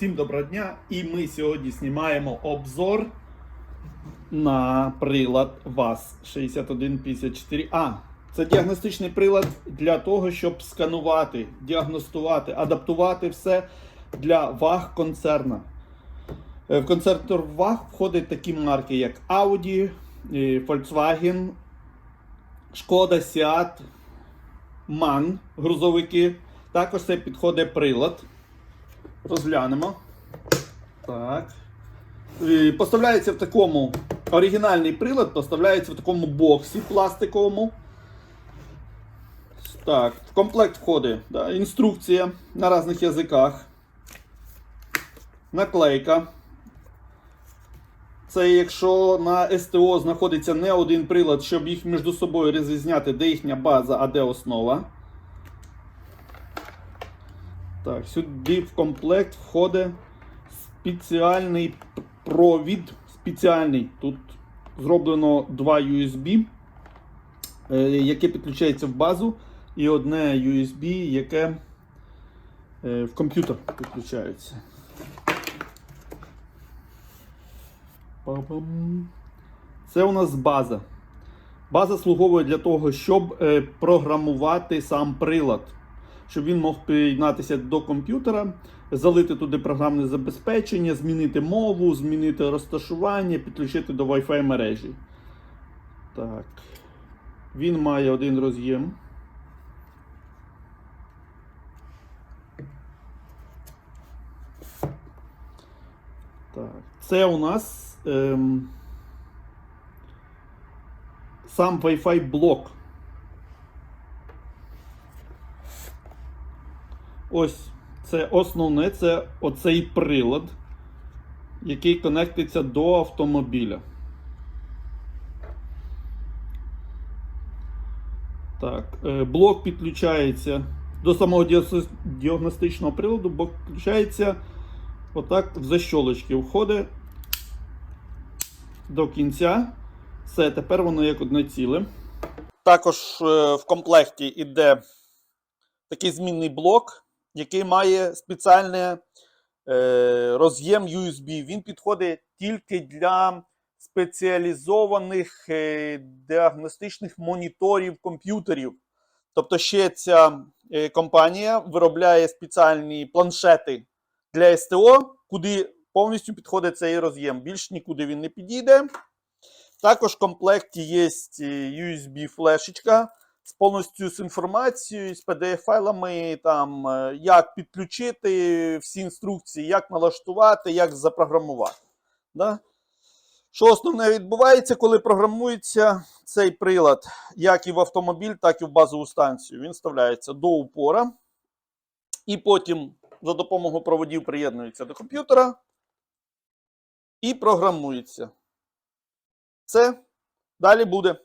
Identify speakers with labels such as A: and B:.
A: Всім доброго дня! І ми сьогодні знімаємо обзор на прилад ВАЗ 6154А. Це діагностичний прилад для того, щоб сканувати, діагностувати, адаптувати все для ваг концерна. Е, В концертор ваг входять такі марки, як Audi, е, Volkswagen, Шкода, Seat, MAN, грузовики. Також це підходить прилад. Розглянемо. Так. І Поставляється в такому оригінальний прилад, поставляється в такому боксі пластиковому. Так, в комплект входить да, інструкція на різних язиках. Наклейка. Це якщо на СТО знаходиться не один прилад, щоб їх між собою розрізняти, де їхня база, а де основа. Так, сюди в комплект входить спеціальний провід. Спеціальний. Тут зроблено два USB, е, яке підключається в базу, і одне USB, яке е, в комп'ютер підключається. Це у нас база. База слуговує для того, щоб е, програмувати сам прилад щоб він мог приєднатися до комп'ютера, залити туди програмне забезпечення, змінити мову, змінити розташування, підключити до Wi-Fi мережі. Так. Він має один роз'єм. Так. Це у нас ем, сам Wi-Fi блок. Ось це основне, це оцей прилад, який конектиться до автомобіля. Так, е, блок підключається до самого діагностичного приладу, блок підключається отак в защолочки. Входить до кінця. Все, тепер воно як одне ціле. Також е, в комплекті йде такий змінний блок, який має спеціальний е, роз'єм USB. Він підходить тільки для спеціалізованих е, діагностичних моніторів комп'ютерів. Тобто, ще ця е, компанія виробляє спеціальні планшети для СТО, куди повністю підходить цей роз'єм. Більш нікуди він не підійде. Також в комплекті є USB-флешечка з повністю з інформацією, з PDF-файлами, там, е, як підключити всі інструкції, як налаштувати, як запрограмувати. Да? Що основне відбувається, коли програмується цей прилад, як і в автомобіль, так і в базову станцію. Він вставляється до упора, і потім за допомогою проводів приєднується до комп'ютера і програмується. Це далі буде.